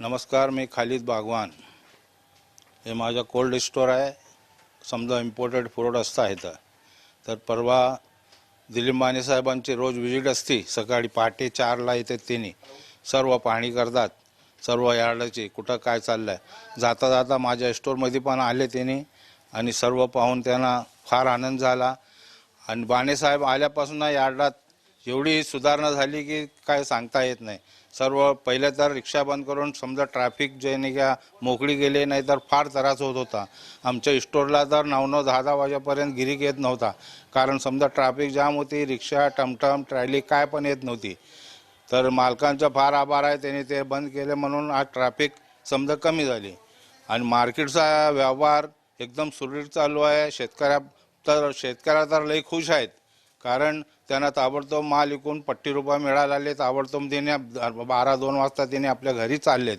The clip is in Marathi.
नमस्कार मी खालिद बागवान. हे माझं कोल्ड स्टोअर आहे. समजा इम्पोर्टेड फूड असतं आहे तर. परवा दिलीप माने साहेबांची रोज विजिट असते. सकाळी पहाटे चारला येतात त्यांनी. सर्व पाहणी करतात. सर्व यार्डाची कुठं काय चाललं आहे जाता जाता माझ्या स्टोअरमध्ये पण आले त्यांनी. आणि सर्व पाहून त्यांना फार आनंद झाला. आणि बाणेसाहेब आल्यापासून ना यार्डात एवढी सुधारणा झाली की काय सांगता येत नाही. सर्व पहिले तर रिक्षा बंद करून समजा ट्रॅफिक जे नाही का मोकळी गेली नाही तर फार त्रास होत होता. आमच्या स्टोरला तर नऊ नऊ दहा दहा वाजेपर्यंत गिरीक येत नव्हता. कारण समजा ट्रॅफिक जाम होती रिक्षा टमटम ट्रॅली काय पण येत नव्हती. तर मालकांचा फार आभार आहे त्यांनी ते बंद केले म्हणून आज ट्रॅफिक समजा कमी झाली. आणि मार्केटचा व्यवहार एकदम सुरळीत चालू आहे. शेतकऱ्या तर शेतकऱ्या तर लई खुश आहेत. कारण त्यांना ताबडतोब माल विकून पट्टी रुपये मिळाले ताबडतोब त्याने बारा दोन वाजता त्याने आपल्या घरी चाललेत.